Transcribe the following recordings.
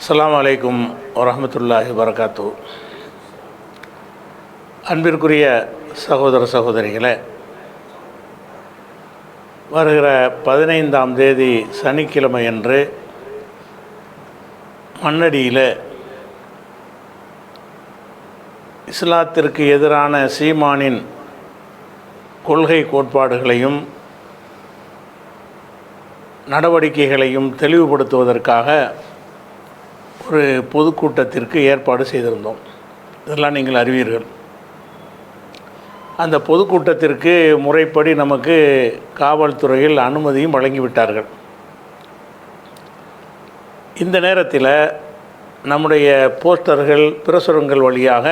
அஸ்லாம் வலைக்கும் வரமத்துல்லாஹி வரகாத்து அன்பிற்குரிய சகோதர சகோதரிகளே வருகிற பதினைந்தாம் தேதி சனிக்கிழமை அன்று மண்ணடியில் இஸ்லாத்திற்கு எதிரான சீமானின் கொள்கை கோட்பாடுகளையும் நடவடிக்கைகளையும் தெளிவுபடுத்துவதற்காக ஒரு பொதுக்கூட்டத்திற்கு ஏற்பாடு செய்திருந்தோம். இதெல்லாம் நீங்கள் அறிவீர்கள். அந்த பொதுக்கூட்டத்திற்கு முறைப்படி நமக்கு காவல்துறையில் அனுமதியும் வழங்கிவிட்டார்கள். இந்த நேரத்தில் நம்முடைய போஸ்டர்கள் பிரசுரங்கள் வழியாக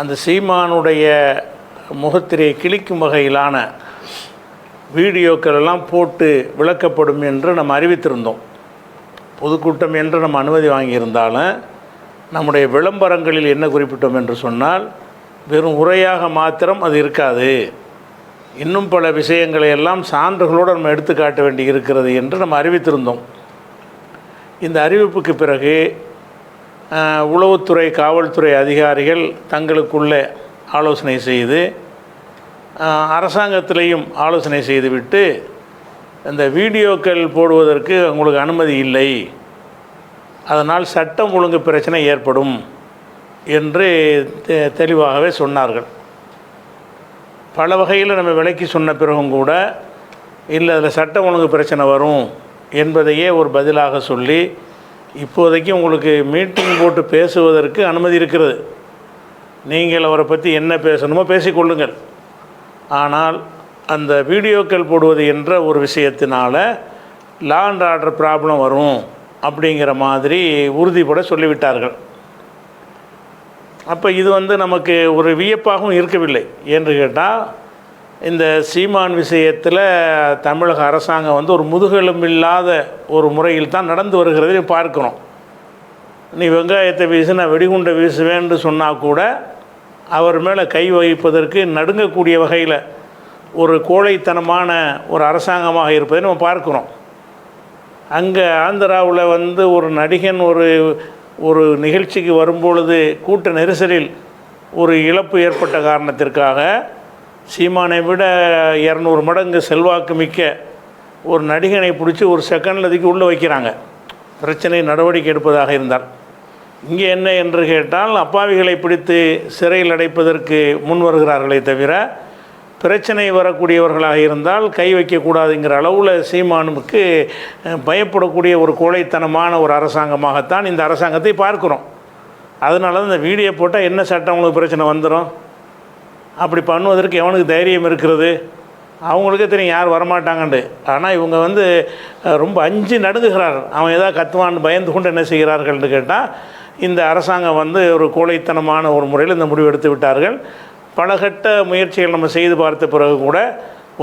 அந்த சீமானுடைய முகத்திரையை கிழிக்கும் வகையிலான வீடியோக்கள் எல்லாம் போட்டு விளக்கப்படும் என்று நம்ம அறிவித்திருந்தோம். பொதுக்கூட்டம் என்று நம்ம அனுமதி வாங்கியிருந்தாலும் நம்முடைய விளம்பரங்களில் என்ன குறிப்பிட்டோம் என்று சொன்னால் வெறும் உரையாக மாத்திரம் அது இருக்காது. இன்னும் பல விஷயங்களை எல்லாம் சான்றுகளோடு நம்ம எடுத்துக்காட்ட வேண்டி இருக்கிறது என்று நம்ம அறிவித்திருந்தோம். இந்த அறிவிப்புக்கு பிறகு உளவுத்துறை காவல்துறை அதிகாரிகள் தங்களுக்குள்ளே ஆலோசனை செய்து அரசாங்கத்திலையும் ஆலோசனை செய்துவிட்டு இந்த வீடியோக்கள் போடுவதற்கு உங்களுக்கு அனுமதி இல்லை. அதனால் சட்டம் ஒழுங்கு பிரச்சனை ஏற்படும் என்று தெ- தெளிவாகவே சொன்னார்கள். பல வகையில் நம்ம விலைக்கு சொன்ன பிறகும் கூட இல்லை அதில் சட்டம் ஒழுங்கு பிரச்சனை வரும் என்பதையே ஒரு பதிலாக சொல்லி இப்போதைக்கு உங்களுக்கு மீட்டிங் போட்டு பேசுவதற்கு அனுமதி இருக்கிறது. நீங்கள் அவரை பற்றி என்ன பேசணுமோ பேசிக்கொள்ளுங்கள் ஆனால் அந்த வீடியோக்கள் போடுவது என்ற ஒரு விஷயத்தினால லா அண்ட் ஆர்டர் ப்ராப்ளம் வரும் அப்படிங்கிற மாதிரி உறுதிப்பட சொல்லிவிட்டார்கள். அப்போ இது வந்து நமக்கு ஒரு வியப்பாகவும் இருக்கவில்லை என்று கேட்டால் இந்த சீமான் விஷயத்தில் தமிழக அரசாங்கம் வந்து ஒரு முதுகெலும்பில்லாத ஒரு முறையில் தான் நடந்து வருகிறதை பார்க்கணும் நீ வெங்காயத்தை வீசு நான் வெடிகுண்டை வீசுவேன்னு சொன்னால் கூட அவர் மேலே கை வைப்பதற்கு நடுங்கக்கூடிய வகையில் ஒரு கோழைத்தனமான ஒரு அரசாங்கமாக இருப்பதை நம்ம பார்க்குறோம். அங்கே ஆந்திராவில் வந்து ஒரு நடிகன் ஒரு ஒரு நிகழ்ச்சிக்கு வரும்பொழுது கூட்ட நெரிசலில் ஒரு இழப்பு ஏற்பட்ட காரணத்திற்காக சீமானை விட இரநூறு மடங்கு செல்வாக்கு மிக்க ஒரு நடிகனை பிடிச்சி ஒரு செகண்டில் அதுக்கு உள்ளே வைக்கிறாங்க. பிரச்சனை நடவடிக்கை எடுப்பதாக இருந்தால். இங்கே என்ன என்று கேட்டால் அப்பாவிகளை பிடித்து சிறையில் அடைப்பதற்கு முன் வருகிறார்களே தவிர பிரச்சனை வரக்கூடியவர்களாக இருந்தால் கை வைக்கக்கூடாதுங்கிற அளவில் சீமானுக்கு பயப்படக்கூடிய ஒரு கோழைத்தனமான ஒரு அரசாங்கமாகத்தான் இந்த அரசாங்கத்தை பார்க்குறோம். அதனால தான் இந்த வீடியோ போட்டால் என்ன சட்டம் அவங்களுக்கு பிரச்சனை வந்துடும் அப்படி பண்ணுவதற்கு எவனுக்கு தைரியம் இருக்கிறது? அவங்களுக்கே தெரியும் யார் வரமாட்டாங்கண்டு ஆனால் இவங்க வந்து ரொம்ப அஞ்சு நடுங்குகிறார். அவன் ஏதாவது கத்துவான்னு பயந்து கொண்டு என்ன செய்கிறார்கள்னு கேட்டால் இந்த அரசாங்கம் வந்து ஒரு கோழைத்தனமான ஒரு முறையில் இந்த முடிவு எடுத்து விட்டார்கள். பல கட்ட முயற்சிகள் நம்ம செய்து பார்த்த பிறகு கூட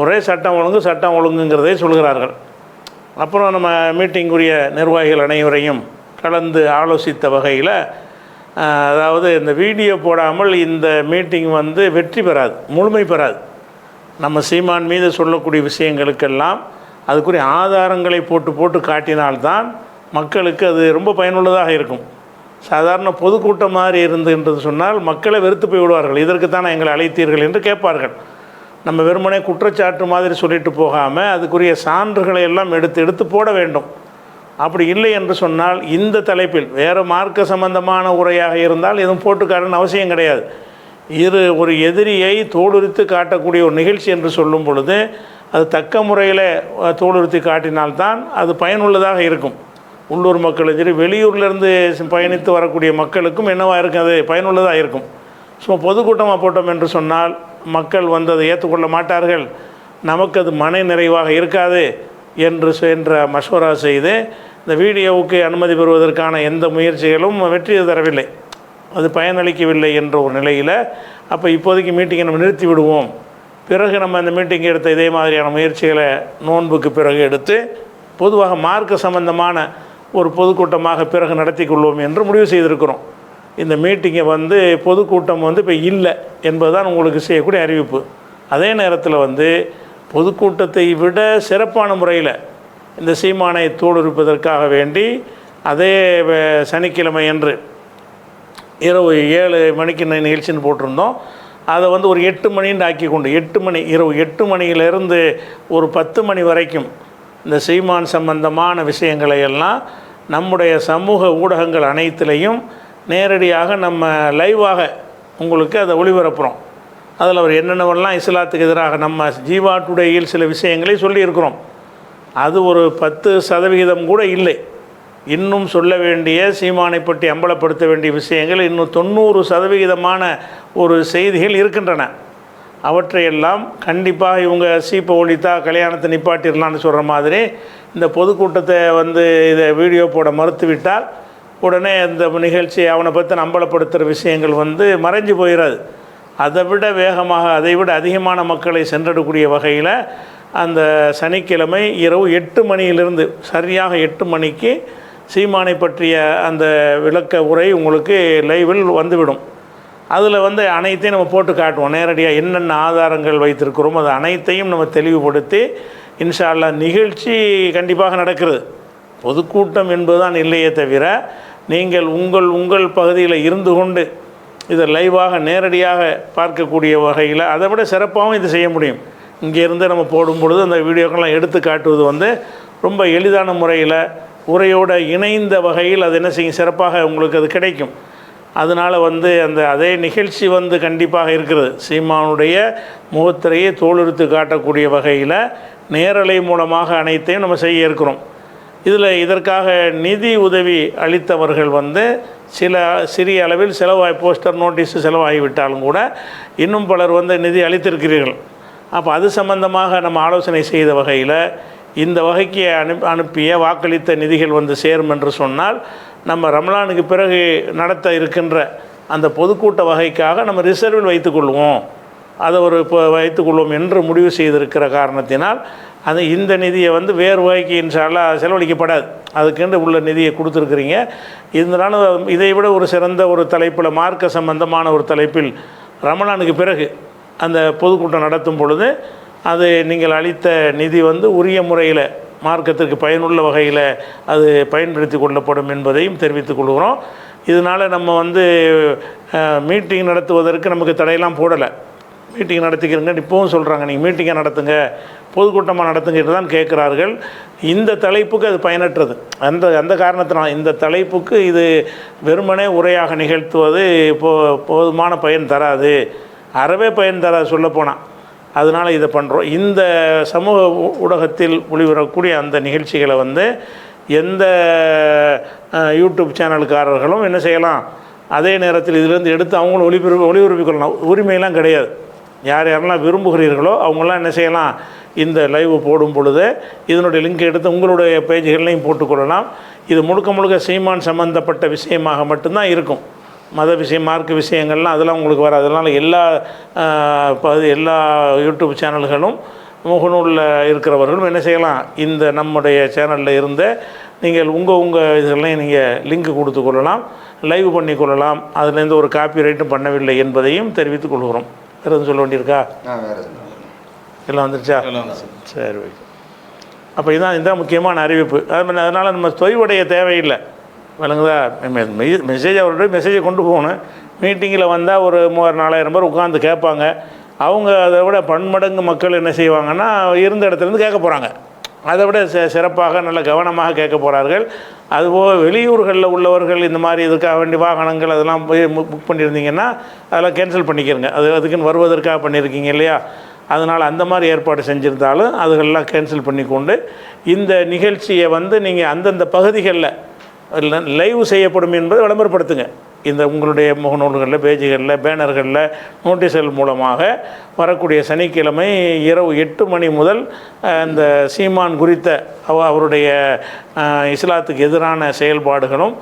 ஒரே சட்டம் ஒழுங்கு சட்டம் ஒழுங்குங்கிறதை சொல்கிறார்கள். அப்புறம் நம்ம மீட்டிங்குரிய நிர்வாகிகள் அனைவரையும் கலந்து ஆலோசித்த வகையில் அதாவது இந்த வீடியோ போடாமல் இந்த மீட்டிங் வந்து வெற்றி பெறாது முழுமை பெறாது. நம்ம சீமான் மீது சொல்லக்கூடிய விஷயங்களுக்கெல்லாம் அதுக்குரிய ஆதாரங்களை போட்டு போட்டு காட்டினால்தான் மக்களுக்கு அது ரொம்ப பயனுள்ளதாக இருக்கும். சாதாரண பொதுக்கூட்டம் மாதிரி இருந்து என்று சொன்னால் மக்களை வெறுத்து போய் விடுவார்கள் இதற்கு எங்களை அழைத்தீர்கள் என்று கேட்பார்கள். நம்ம வெறுமனே குற்றச்சாட்டு மாதிரி சொல்லிட்டு போகாமல் அதுக்குரிய சான்றுகளை எல்லாம் எடுத்து எடுத்து போட வேண்டும். அப்படி இல்லை என்று சொன்னால் இந்த தலைப்பில் வேறு மார்க்க சம்பந்தமான உரையாக இருந்தால் எதுவும் போட்டுக்காரன்னு அவசியம் கிடையாது. இரு ஒரு எதிரியை தோலுரித்து காட்டக்கூடிய ஒரு நிகழ்ச்சி என்று சொல்லும் பொழுது அது தக்க முறையில் தோலுரித்து காட்டினால்தான் அது பயனுள்ளதாக இருக்கும். உள்ளூர் மக்களும் சரி வெளியூர்லேருந்து பயணித்து வரக்கூடிய மக்களுக்கும் என்னவாக இருக்கும்? அது பயனுள்ளதாக இருக்கும். ஸோ பொதுக்கூட்டமாக போட்டோம் என்று சொன்னால் மக்கள் வந்து அதை ஏற்றுக்கொள்ள மாட்டார்கள். நமக்கு அது மன நிறைவாக இருக்காது என்று சென்ற மசோரா செய்து இந்த வீடியோவுக்கு அனுமதி பெறுவதற்கான எந்த முயற்சிகளும் வெற்றி தரவில்லை. அது பயனளிக்கவில்லை என்ற ஒரு நிலையில் அப்போ இப்போதைக்கு மீட்டிங்கை நம்ம நிறுத்தி விடுவோம். பிறகு நம்ம இந்த மீட்டிங் எடுத்த இதே மாதிரியான முயற்சிகளை நோன்புக்கு பிறகு எடுத்து பொதுவாக மார்க்க சம்பந்தமான ஒரு பொதுக்கூட்டமாக பிறகு நடத்தி கொள்வோம் என்று முடிவு செய்திருக்கிறோம். இந்த மீட்டிங்கை வந்து பொதுக்கூட்டம் வந்து இப்போ இல்லை என்பதுதான் உங்களுக்கு செய்யக்கூடிய அறிவிப்பு. அதே நேரத்தில் வந்து பொதுக்கூட்டத்தை விட சிறப்பான முறையில் இந்த சீமானை தோலுரிப்பதற்காக வேண்டி அதே வ- சனிக்கிழமை என்று இரவு ஏழு மணிக்கு நிகழ்ச்சின்னு போட்டிருந்தோம். அதை வந்து ஒரு எட்டு மணின்னு ஆக்கி கொண்டு எட்டு மணி இரவு எட்டு மணியிலிருந்து ஒரு பத்து மணி வரைக்கும் இந்த சீமான் சம்பந்தமான விஷயங்களை எல்லாம் நம்முடைய சமூக ஊடகங்கள் அனைத்திலையும் நேரடியாக நம்ம லைவாக உங்களுக்கு அதை ஒளிபரப்புகிறோம் அதில் அவர் என்னென்னவெல்லாம் இஸ்லாத்துக்கு எதிராக நம்ம ஜீவா டுடேயில் சில விஷயங்களை சொல்லியிருக்கிறோம். அது ஒரு பத்து சதவிகிதம் கூட இல்லை. இன்னும் சொல்ல வேண்டிய சீமானை பற்றி அம்பலப்படுத்த வேண்டிய விஷயங்கள் இன்னும் தொண்ணூறு சதவிகிதமான ஒரு செய்திகள் இருக்கின்றன. அவற்றையெல்லாம் கண்டிப்பாக இவங்க சீப்பை ஒழித்தா கல்யாணத்தை நிப்பாட்டிடலான்னு சொல்கிற மாதிரி இந்த பொதுக்கூட்டத்தை வந்து இதை வீடியோ போட மறுத்துவிட்டால் உடனே இந்த நிகழ்ச்சி அவனை பற்றி அம்பலப்படுத்துகிற விஷயங்கள் வந்து மறைஞ்சு போயிடாது அதை விட வேகமாக அதை விட அதிகமான மக்களை சென்றடக்கூடிய வகையில் அந்த சனிக்கிழமை இரவு எட்டு மணியிலிருந்து சரியாக எட்டு மணிக்கு சீமானை பற்றிய அந்த விளக்க உரை உங்களுக்கு லைவில் வந்துவிடும். அதில் வந்து அனைத்தையும் நம்ம போட்டு காட்டுவோம். நேரடியாக என்னென்ன ஆதாரங்கள் வைத்திருக்கிறோமோ அது அனைத்தையும் நம்ம தெளிவுபடுத்தி இன்ஷா அல்லா நிகழ்ச்சி கண்டிப்பாக நடக்கிறது. பொதுக்கூட்டம் என்பதுதான் இல்லையே தவிர நீங்கள் உங்கள் உங்கள் பகுதியில் இருந்து கொண்டு இதை லைவாக நேரடியாக பார்க்கக்கூடிய வகையில் அதை விட சிறப்பாகவும் இது செய்ய முடியும். இங்கேருந்து நம்ம போடும் பொழுது அந்த வீடியோக்கெல்லாம் எடுத்து காட்டுவது வந்து ரொம்ப எளிதான முறையில் உரையோடு இணைந்த வகையில் அது என்ன செய்யும்? சிறப்பாக உங்களுக்கு அது கிடைக்கும். அதனால் வந்து அந்த அதே நிகழ்ச்சி வந்து கண்டிப்பாக இருக்கிறது. சீமானுடைய முகத்திரையை தோலுறுத்து காட்டக்கூடிய வகையில் நேரலை மூலமாக அனைத்தையும் நம்ம செய்ய இருக்கிறோம். இதில் இதற்காக நிதி உதவி அளித்தவர்கள் வந்து சில சிறிய அளவில் செலவாகி போஸ்டர் நோட்டீஸ் செலவாகிவிட்டாலும் கூட இன்னும் பலர் வந்து நிதி அளித்திருக்கிறீர்கள். அப்போ அது சம்பந்தமாக நம்ம ஆலோசனை செய்த வகையில் இந்த வகைக்கு அனுப் அனுப்பிய வாக்களித்த நிதிகள் வந்து சேரும் என்று சொன்னால் நம்ம ரமலானுக்கு பிறகு நடத்த இருக்கின்ற அந்த பொதுக்கூட்ட வகைக்காக நம்ம ரிசர்வில் வைத்துக்கொள்வோம். அதை ஒரு இப்போ வைத்துக்கொள்வோம் என்று முடிவு செய்திருக்கிற காரணத்தினால் அது இந்த நிதியை வந்து வேறு வகைக்கு இன்ஷால்லா செலவழிக்கப்படாது. அதுக்கென்று உள்ள நிதியை கொடுத்துருக்குறீங்க. இருந்தாலும் இதை விட ஒரு சிறந்த ஒரு தலைப்பில் மார்க்க சம்பந்தமான ஒரு தலைப்பில் ரமலானுக்கு பிறகு அந்த பொதுக்கூட்டம் நடத்தும் பொழுது அது நீங்கள் அளித்த நிதி வந்து உரிய முறையில் மார்க்கத்திற்கு பயனுள்ள வகையில் அது பயன்படுத்தி கொள்ளப்படும் என்பதையும் தெரிவித்துக் கொள்கிறோம். இதனால் நம்ம வந்து மீட்டிங் நடத்துவதற்கு நமக்கு தடையெல்லாம் போடலை. மீட்டிங் நடத்திக்கிறங்க. இப்போவும் சொல்கிறாங்க நீங்கள் மீட்டிங்கை நடத்துங்க. பொதுக்கூட்டமாக நடத்துங்கிட்டு தான் கேட்குறார்கள். இந்த தலைப்புக்கு அது பயனற்றது. அந்த அந்த காரணத்தினால் இந்த தலைப்புக்கு இது வெறுமனே உரையாக நிகழ்த்துவது போ போதுமான பயன் தராது. அறவே பயன் தராது சொல்லப்போனால் அதனால் இதை பண்ணுறோம் இந்த சமூக ஊடகத்தில் ஒளிபரக்கூடிய அந்த நிகழ்ச்சிகளை வந்து எந்த யூடியூப் சேனலுக்காரர்களும் என்ன செய்யலாம்? அதே நேரத்தில் இதிலிருந்து எடுத்து அவங்களும் ஒளிபரப்பு ஒளிபரப்பிக் கொள்ளலாம் உரிமையெல்லாம் கிடையாது. யார் யாரெல்லாம் விரும்புகிறீர்களோ அவங்களாம் என்ன செய்யலாம்? இந்த லைவ் போடும் பொழுது இதனுடைய லிங்க் எடுத்து உங்களுடைய பேஜ்கள்லையும் போட்டுக்கொள்ளலாம். இது முழுக்க முழுக்க சீமான் சம்பந்தப்பட்ட விஷயமாக மட்டும்தான் இருக்கும். மத விஷயம் மார்க்க விஷயங்கள்லாம் அதெல்லாம் உங்களுக்கு வராது. அதனால் எல்லா பகுதி எல்லா யூடியூப் சேனல்களும் முகநூலில் இருக்கிறவர்களும் என்ன செய்யலாம்? இந்த நம்முடைய சேனலில் இருந்த நீங்கள் உங்கள் உங்கள் இதெல்லாம் நீங்கள் லிங்க் கொடுத்து கொள்ளலாம் லைவ் பண்ணி கொள்ளலாம். அதுலேருந்து ஒரு காப்பி ரைட்டும் பண்ணவில்லை என்பதையும் தெரிவித்துக் கொள்கிறோம். வேறு எதுவும் சொல்ல வேண்டியிருக்கா? எல்லாம் வந்துருச்சா? சரி ஓகே. அப்போ இதான் இதுதான் முக்கியமான அறிவிப்பு. அது அதனால் நம்ம தொய்வடைய தேவையில்லை. விளங்குதா மெசேஜ் அவருடைய மெசேஜை கொண்டு போகணும். மீட்டிங்கில் வந்தால் ஒரு மூவாயிரம் நாலாயிரம் பேர் உட்காந்து கேட்பாங்க. அவங்க அதை விட பன்மடங்கு மக்கள் என்ன செய்வாங்கன்னா இருந்த இடத்துலேருந்து கேட்க போகிறாங்க அதை விட ச சிறப்பாக நல்ல கவனமாக கேட்க போகிறார்கள் அதுபோக வெளியூர்களில் உள்ளவர்கள் இந்த மாதிரி இதுக்காக வேண்டிய வாகனங்கள் அதெல்லாம் போய் புக் பண்ணியிருந்தீங்கன்னா அதெல்லாம் கேன்சல் பண்ணிக்கிறங்க அது அதுக்குன்னு வருவதற்காக பண்ணியிருக்கீங்க இல்லையா? அதனால் அந்த மாதிரி ஏற்பாடு செஞ்சுருந்தாலும் அதுகளெல்லாம் கேன்சல் பண்ணி கொண்டு இந்த நிகழ்ச்சியை வந்து நீங்கள் அந்தந்த பகுதிகளில் லைவ் செய்யப்படும் என்பதை விளம்பரப்படுத்துங்க. இந்த உங்களுடைய முகநூல்களில் பேஜுகளில் பேனர்களில் நோட்டீஸ்கள் மூலமாக வரக்கூடிய சனிக்கிழமை இரவு எட்டு மணி முதல் இந்த சீமான் குறித்த அவ- அவருடைய இஸ்லாத்துக்கு எதிரான செயல்பாடுகளும்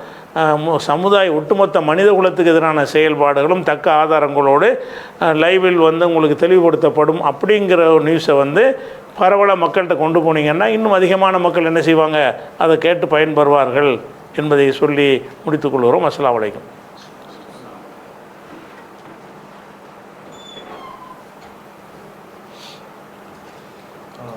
சமுதாய ஒட்டுமொத்த மனித குலத்துக்கு எதிரான செயல்பாடுகளும் தக்க ஆதாரங்களோடு லைவில் வந்து உங்களுக்கு தெளிவுபடுத்தப்படும் அப்படிங்கிற ஒரு நியூஸை வந்து பரவலாக மக்கள்கிட்ட கொண்டு போனீங்கன்னா இன்னும் அதிகமான மக்கள் என்ன செய்வாங்க? அதை கேட்டு பயன்பெறுவார்கள். என்பதை சொல்லி முடித்துக்கொள்கிறோம் அஸ்லாம் வலைக்கம்